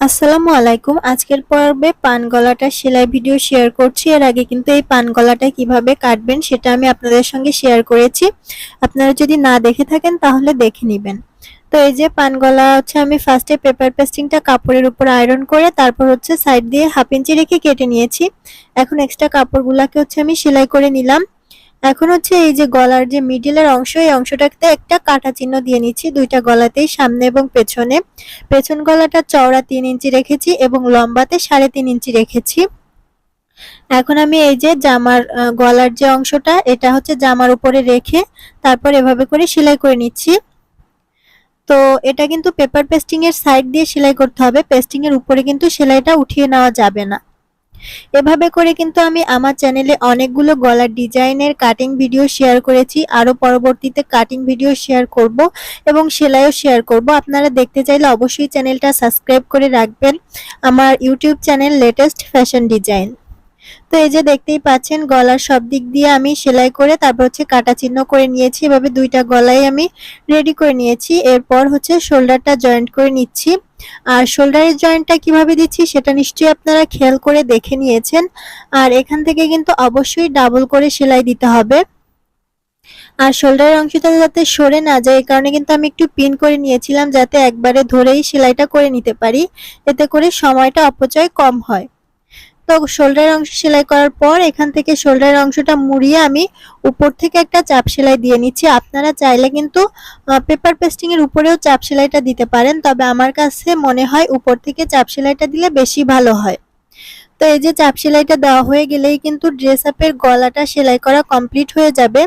আসসালামু আলাইকুম। আজকের পর্বে পান গলাটা সেলাই ভিডিও শেয়ার করছি। এর আগে কিন্তু এই পান গলাটা কীভাবে কাটবেন সেটা আমি আপনাদের সঙ্গে শেয়ার করেছি। আপনারা যদি না দেখে থাকেন তাহলে দেখে নেবেন। তো এই যে পান গলা হচ্ছে আমি ফার্স্টে পেপার পেস্টিংটা কাপড়ের উপর আয়রন করে তারপর হচ্ছে সাইড দিয়ে হাফ ইঞ্চি রেখে কেটে নিয়েছি। এখন এক্সট্রা কাপড়গুলাকে হচ্ছে আমি সেলাই করে নিলাম। এখন হচ্ছে এই যে গলার যে মিডিলের অংশ, এই অংশটাতে একটা কাটা চিহ্ন দিয়ে নিচ্ছি। দুইটা গলাতেই সামনে এবং পেছনে। পেছন গলাটা চওড়া তিন ইঞ্চি রেখেছি এবং লম্বাতে সাড়ে তিন ইঞ্চি রেখেছি। এখন আমি এই যে জামার গলার যে অংশটা, এটা হচ্ছে জামার উপরে রেখে তারপর এভাবে করে সেলাই করে নিচ্ছি। তো এটা কিন্তু পেপার পেস্টিং এর সাইড দিয়ে সেলাই করতে হবে। পেস্টিং এর উপরে কিন্তু সেলাইটা উঠিয়ে নেওয়া যাবে না। এভাবে করে কিন্তু আমি আমার চ্যানেলে অনেকগুলো গলার ডিজাইনের কাটিং ভিডিও শেয়ার করেছি। আরও পরবর্তীতে কাটিং ভিডিও শেয়ার করব এবং সেলাইও শেয়ার করব। আপনারা দেখতে চাইলে অবশ্যই চ্যানেলটা সাবস্ক্রাইব করে রাখবেন। আমার YouTube channel latest fashion design তো এই যে দেখতেই পাচ্ছেন, গলার সব দিক দিয়ে আমি সেলাই করে তারপর হচ্ছে কাটা চিহ্ন করে নিয়েছি। এভাবে দুইটা গলায় আমি রেডি করে নিয়েছি। এরপর হচ্ছে শোল্ডারটা জয়েন্ট করে নিচ্ছি। আর শোল্ডারের জয়েন্টটা কীভাবে দিচ্ছি সেটা নিশ্চয়ই আপনারা খেয়াল করে দেখে নিয়েছেন। আর এখান থেকে কিন্তু অবশ্যই ডাবল করে সেলাই দিতে হবে। আর শোল্ডারের অংশটা যাতে সরে না যায়, এই কারণে কিন্তু আমি একটু পিন করে নিয়েছিলাম যাতে একবারে ধরেই সেলাইটা করে নিতে পারি। এতে করে সময়টা অপচয় কম হয়। তো শোল্ডার অংশ সেলাই করার পর এখান থেকে শোল্ডার অংশটা মুড়িয়ে আমি উপর থেকে একটা চাপ সেলাই দিয়ে নিচ্ছি। আপনারা চাইলে কিন্তু পেপার পেস্টিং এর উপরেও চাপ সেলাইটা দিতে পারেন, তবে আমার কাছে মনে হয় উপর থেকে চাপ সেলাইটা দিলে বেশি ভালো হয়। তো এই যে চাপ সেলাইটা দেওয়া হয়ে গেলেই কিন্তু ড্রেস আপের গলাটা সেলাই করা কমপ্লিট হয়ে যাবে।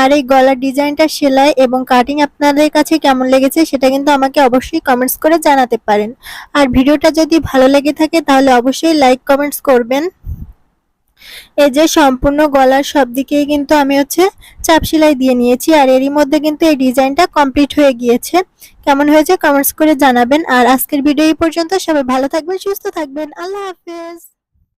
আর এই গলার ডিজাইনটা সেলাই এবং কাটিং আপনাদের কাছে কেমন লেগেছে সেটা কিন্তু আমাকে অবশ্যই কমেন্টস করে জানাতে পারেন। আর ভিডিওটা যদি ভালো লেগে থাকে তাহলে অবশ্যই লাইক কমেন্টস করবেন। এই যে সম্পূর্ণ গলার সব দিকেই কিন্তু আমি হচ্ছে চাপ সেলাই দিয়ে নিয়েছি আর এরই মধ্যে কিন্তু এই ডিজাইনটা কমপ্লিট হয়ে গিয়েছে। কেমন হয়েছে কমেন্টস করে জানাবেন। আর আজকের ভিডিও এই পর্যন্ত। সবাই ভালো থাকবেন, সুস্থ থাকবেন। আল্লাহ হাফেজ।